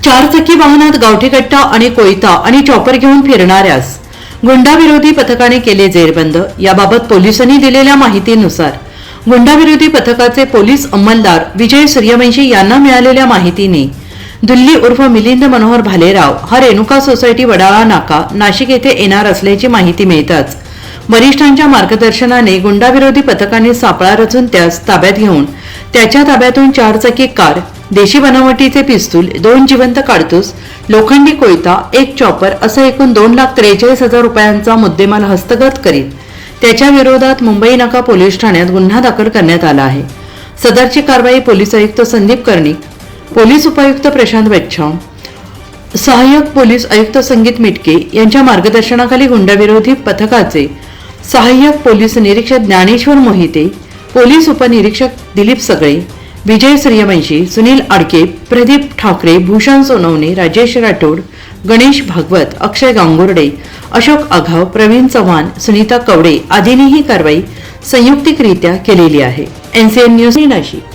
चारचाकी वाहनात गावठी कट्टा आणि कोयता आणि चॉपर घेऊन फिरणाऱ्यास गुंडाविरोधी पथकाने केले जेरबंद. याबाबत पोलिसांनी दिलेल्या माहितीनुसार गुंडाविरोधी पथकाचे पोलीस अंमलदार विजय सूर्यवंशी यांना मिळालेल्या माहितीने दिल्ली उर्फ मिलिंद मनोहर भालेराव हा रेणुका सोसायटी वडाळा नाका नाशिक येथे येणार असल्याची माहिती मिळताच वरिष्ठांच्या मार्गदर्शनाने गुंडाविरोधी पथकाने सापळा रचून त्यास ताब्यात घेऊन त्याच्या ताब्यातून चारचाकी कार देशी बनावटीचे पिस्तूल दोन जिवंत काडतूस लोखंडी कोयता एक चॉपर असं एकूण दोन लाख त्रेचाळीस हजार रुपयांचा मुद्देमाल हस्तगत करीत त्याच्या विरोधात मुंबई नाका पोलीस ठाण्यात गुन्हा दाखल करण्यात आला आहे. सदरची कारवाई पोलीस आयुक्त संदीप कर्णिक पोलीस उपायुक्त प्रशांत बच्छाव सहाय्यक पोलीस आयुक्त संगीत मिटके यांच्या मार्गदर्शनाखाली गुंडाविरोधी पथकाचे सहाय्यक पोलीस निरीक्षक ज्ञानेश्वर मोहिते पोलीस उपनिरीक्षक दिलीप सगळे विजय सूर्यवंशी सुनील आडके प्रदीप ठाकरे भूषण सोनवणे राजेश राठोड गणेश भागवत अक्षय गांगुर्डे अशोक आघाव प्रवीण चव्हाण सुनीता कवडे आदींनी ही कारवाई संयुक्तिकरित्या केलेली आहे. NCN news Nashik.